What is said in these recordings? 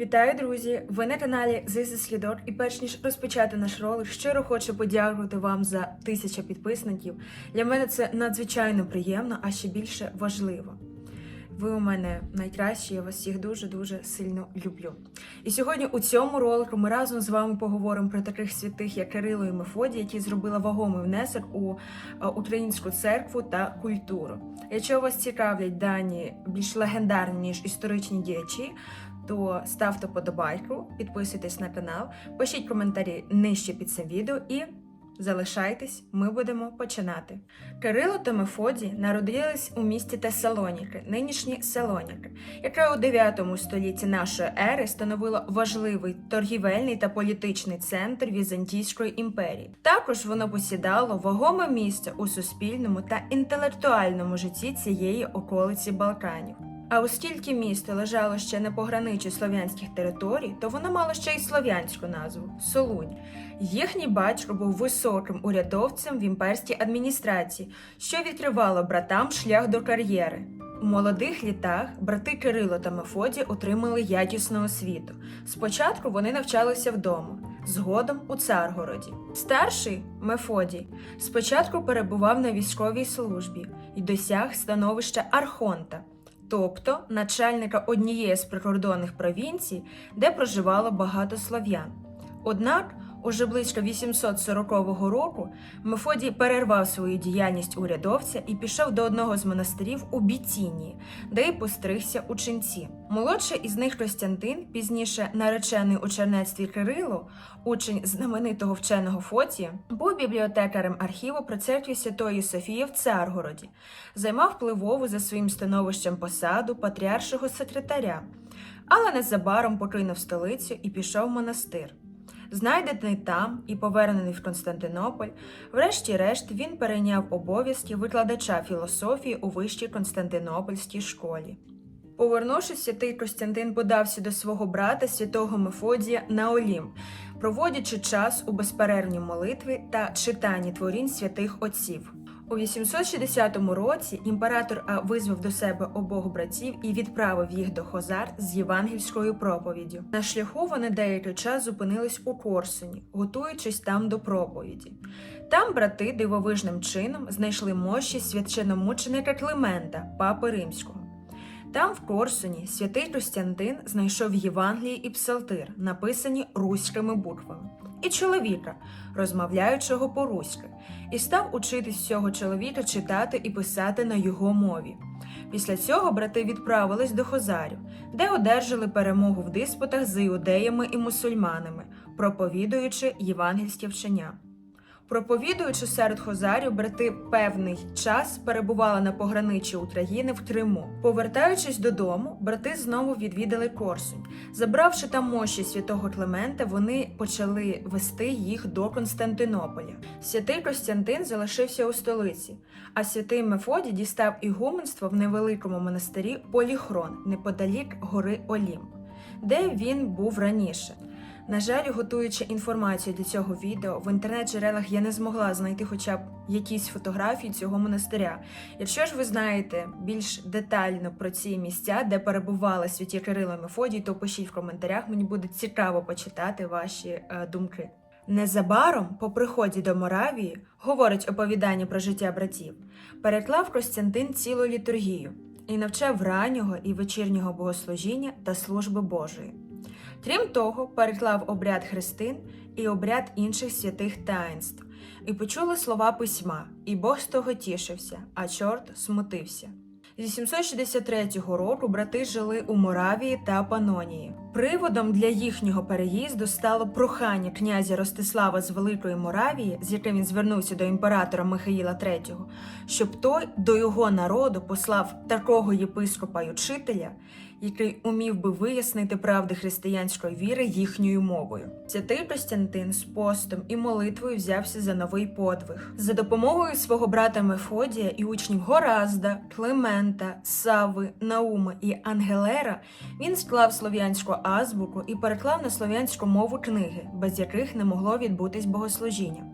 Вітаю, друзі! Ви на каналі This is. І перш ніж розпочати наш ролик, щиро хочу подякувати вам за тисяча підписників. Для мене це надзвичайно приємно, а ще більше важливо. Ви у мене найкращі, я вас всіх дуже-дуже сильно люблю. І сьогодні у цьому ролику ми разом з вами поговоримо про таких святих, як Кирило і Мефодій, які зробили вагомий внесок у е, українську церкву та культуру. Якщо вас цікавлять дані більш легендарні, ніж історичні діячі, то ставте подобайку, підписуйтесь на канал, пишіть коментарі нижче під цим відео і залишайтесь, ми будемо починати. Кирило та Мефодій народились у місті Тесалоніки, нинішні Салоніки, яке у 9 столітті нашої ери становило важливий торгівельний та політичний центр Візантійської імперії. Також воно посідало вагоме місце у суспільному та інтелектуальному житті цієї околиці Балканів. А оскільки місто лежало ще на пограничі слов'янських територій, то воно мало ще й слов'янську назву Солунь. Їхній батько був високим урядовцем в імперській адміністрації, що відкривало братам шлях до кар'єри. У молодих літах брати Кирило та Мефодій отримали якісну освіту. Спочатку вони навчалися вдома, згодом у Царгороді. Старший Мефодій спочатку перебував на військовій службі і досяг становища Архонта тобто начальника однієї з прикордонних провінцій, де проживало багато слов'ян. Однак, уже близько 840 року Мефодій перервав свою діяльність урядовця і пішов до одного з монастирів у Бітінії, де й постригся у ченці. Молодший із них Костянтин, пізніше наречений у чернецтві Кирило, учень знаменитого вченого Фотія, був бібліотекарем архіву при церкві Святої Софії в Царгороді, займав впливову за своїм становищем посаду патріаршого секретаря, але незабаром покинув столицю і пішов в монастир. Знайдений там і повернений в Константинополь, врешті-решт він перейняв обов'язки викладача філософії у вищій Константинопольській школі. Повернувшись, святий Костянтин подався до свого брата святого Мефодія на Олімп, проводячи час у безперервній молитві та читанні творінь святих отців. У 860 році імператор визвав до себе обох братів і відправив їх до Хозар з євангельською проповіддю. На шляху вони деякий час зупинились у Корсуні, готуючись там до проповіді. Там брати дивовижним чином знайшли мощі священомученика Климента, папи римського. Там, в Корсуні, святий Костянтин знайшов Євангелії і Псалтир, написані руськими буквами, і чоловіка, розмовляючого по-руськи, і став учитись цього чоловіка читати і писати на його мові. Після цього брати відправились до Хозарів, де одержали перемогу в диспутах з іудеями і мусульманами, проповідуючи євангельське вчення. Проповідуючи серед хозарів, брати певний час перебували на пограничі України в Криму. Повертаючись додому, брати знову відвідали Корсунь. Забравши там мощі святого Климента, вони почали вести їх до Константинополя. Святий Костянтин залишився у столиці, а святий Мефодій дістав ігуменство в невеликому монастирі Поліхрон неподалік гори Олімп, де він був раніше. На жаль, готуючи інформацію для цього відео, в інтернет-джерелах я не змогла знайти хоча б якісь фотографії цього монастиря. Якщо ж ви знаєте більш детально про ці місця, де перебували святі Кирило і Мефодій, то пишіть в коментарях, мені буде цікаво почитати ваші е, думки. Незабаром, по приході до Моравії, говорить оповідання про життя братів, переклав Костянтин цілу літургію і навчав раннього і вечірнього богослужіння та служби Божої. Крім того, переклав обряд хрестин і обряд інших святих таїнств, і почули слова письма, і Бог з того тішився, а чорт смутився. Зі 763 року брати жили у Моравії та Панонії. Приводом для їхнього переїзду стало прохання князя Ростислава з Великої Моравії, з яким він звернувся до імператора Михаїла III, щоб той до його народу послав такого єпископа й учителя, який умів би вияснити правди християнської віри їхньою мовою. Святий Костянтин з постом і молитвою взявся за новий подвиг. За допомогою свого брата Мефодія і учнів Горазда, Климента, Сави, Науми і Ангелера він склав слов'янську азбуку і переклав на слов'янську мову книги, без яких не могло відбутись богослужіння,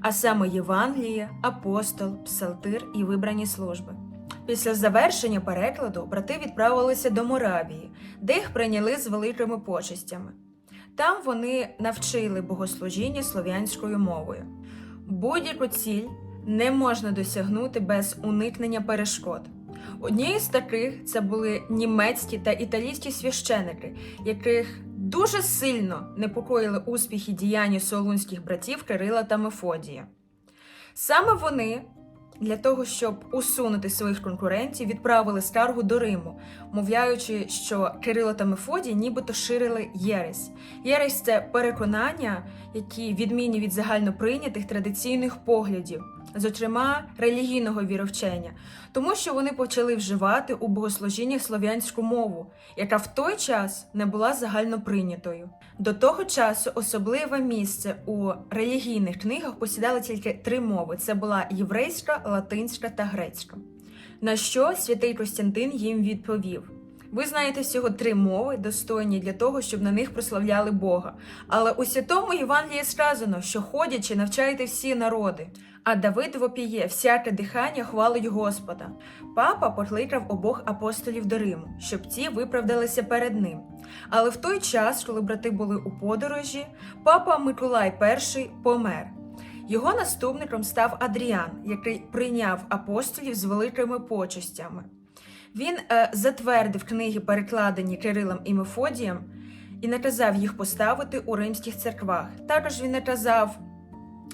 а саме Євангеліє, апостол, псалтир і вибрані служби. Після завершення перекладу брати відправилися до Моравії, де їх прийняли з великими почестями. Там вони навчили богослужіння слов'янською мовою. Будь-яку ціль не можна досягнути без уникнення перешкод. Однією з таких це були німецькі та італійські священики, яких дуже сильно непокоїли успіхи діяння солунських братів Кирила та Мефодія. Саме вони для того, щоб усунути своїх конкурентів, відправили скаргу до Риму, мовляючи, що Кирило та Мефодій нібито ширили єресь. Єресь це переконання, які відмінні від загальноприйнятих традиційних поглядів, зокрема релігійного віровчення, тому що вони почали вживати у богослужіннях слов'янську мову, яка в той час не була загальноприйнятою. До того часу особливе місце у релігійних книгах посідали тільки три мови: це була єврейська, латинська та грецька. На що святий Костянтин їм відповів: Ви знаєте всього три мови, достойні для того, щоб на них прославляли Бога. Але у святому Євангелії сказано, що ходячи, навчаєте всі народи. А Давид вопіє, всяке дихання хвалить Господа. Папа покликав обох апостолів до Риму, щоб ті виправдалися перед ним. Але в той час, коли брати були у подорожі, папа Миколай І помер. Його наступником став Адріан, який прийняв апостолів з великими почестями. Він е, затвердив книги, перекладені Кирилом і Мефодієм, і наказав їх поставити у римських церквах. Також він наказав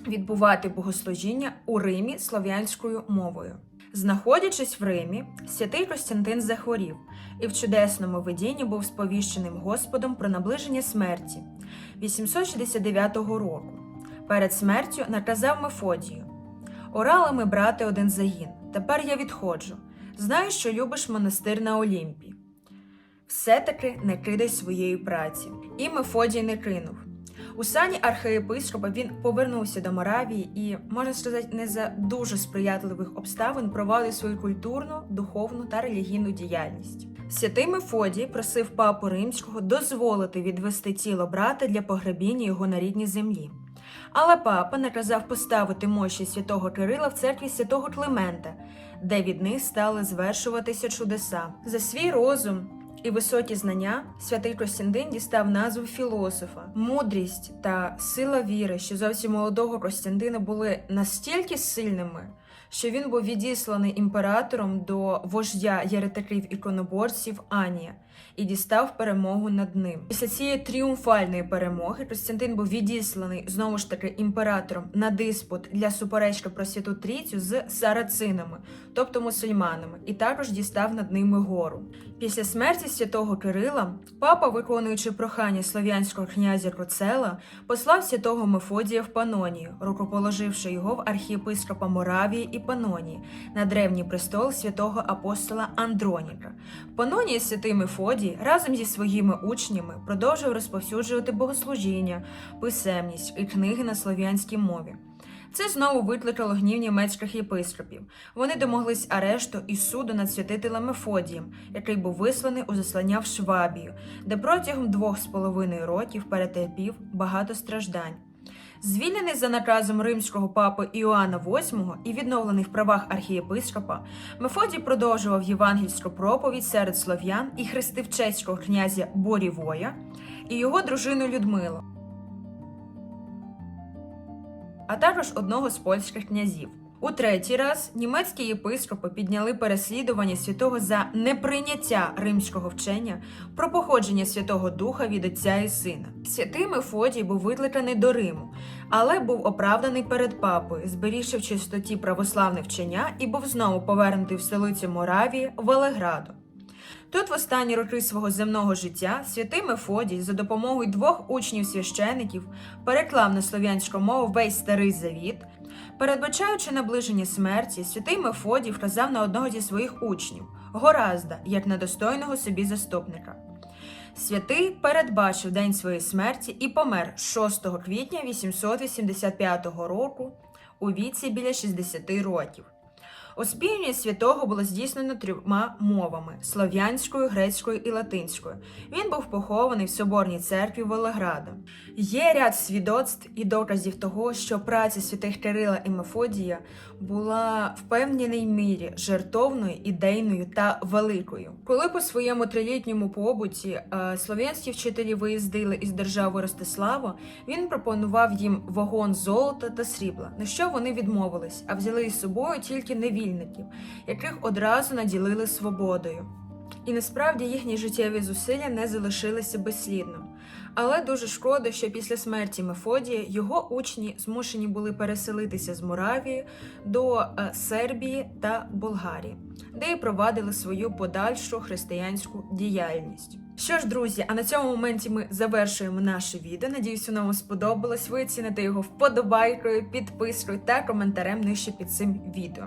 відбувати богослужіння у Римі слов'янською мовою. Знаходячись в Римі, святий Костянтин захворів і в чудесному видінні був сповіщеним Господом про наближення смерті 869 року. Перед смертю наказав Мефодію: Орали ми, брате, один загін. Тепер я відходжу. Знаю, що любиш монастир на Олімпі. Все-таки не кидай своєї праці. І Мефодій не кинув. У сані архієпископа він повернувся до Моравії і, можна сказати, не за дуже сприятливих обставин провадив свою культурну, духовну та релігійну діяльність. Святий Мефодій просив папу римського дозволити відвести тіло брата для погребіння його на рідній землі. Але папа наказав поставити мощі святого Кирила в церкві святого Климента, де від них стали звершуватися чудеса. За свій розум і високі знання святий Костянтин дістав назву філософа. Мудрість та сила віри, що зовсім молодого Костянтина були настільки сильними, що він був відісланий імператором до вождя єретиків іконоборців Анія і дістав перемогу над ним. Після цієї тріумфальної перемоги Костянтин був відісланий знову ж таки імператором на диспут для суперечки про святу трійцю з сарацинами, тобто мусульманами, і також дістав над ними гору. Після смерті святого Кирила папа, виконуючи прохання слов'янського князя Коцела, послав святого Мефодія в Панонію, рукоположивши його в архієпископа Моравії і Панонії на древній престол святого апостола Андроніка. В Панонії святий Мефодій разом зі своїми учнями продовжив розповсюджувати богослужіння, писемність і книги на слов'янській мові. Це знову викликало гнів німецьких єпископів. Вони домоглись арешту і суду над святителем Мефодієм, який був висланий у заслання в Швабію, де протягом двох з половиною років перетерпів багато страждань. Звільнений за наказом римського папи Іоанна VIII і відновлений в правах архієпископа, Мефодій продовжував євангельську проповідь серед слов'ян і хрестив чеського князя Борівоя і його дружину Людмилу а також одного з польських князів. У третій раз німецькі єпископи підняли переслідування святого за неприйняття римського вчення про походження Святого Духа від Отця і Сина. Святий Мефодій був викликаний до Риму, але був оправданий перед папою, зберігши в чистоті православне вчення і був знову повернутий в столицю Моравії Велеграду. Тут, в останні роки свого земного життя, святий Мефодій за допомогою двох учнів священиків переклав на слов'янську мову весь старий завіт. Передбачаючи наближення смерті, святий Мефодій вказав на одного зі своїх учнів Горазда, як на достойного собі заступника. Святий передбачив день своєї смерті і помер 6 квітня 885 року у віці біля 60 років. Оспівання святого було здійснено трьома мовами слов'янською, грецькою і латинською. Він був похований в соборній церкві Волеграда. Є ряд свідоцтв і доказів того, що праця святих Кирила і Мефодія була в певній мірі жертовною, ідейною та великою. Коли по своєму трилітньому побуті е, слов'янські вчителі виїздили із держави Ростислава, він пропонував їм вагон золота та срібла, на що вони відмовились, а взяли із собою тільки невільників, яких одразу наділили свободою. І насправді їхні життєві зусилля не залишилися безслідно. Але дуже шкода, що після смерті Мефодія його учні змушені були переселитися з Моравії до е, Сербії та Болгарії, де і провадили свою подальшу християнську діяльність. Що ж, друзі, а на цьому моменті ми завершуємо наше відео. Надіюсь, воно вам сподобалось. Ви оціните його вподобайкою, підпискою та коментарем нижче під цим відео.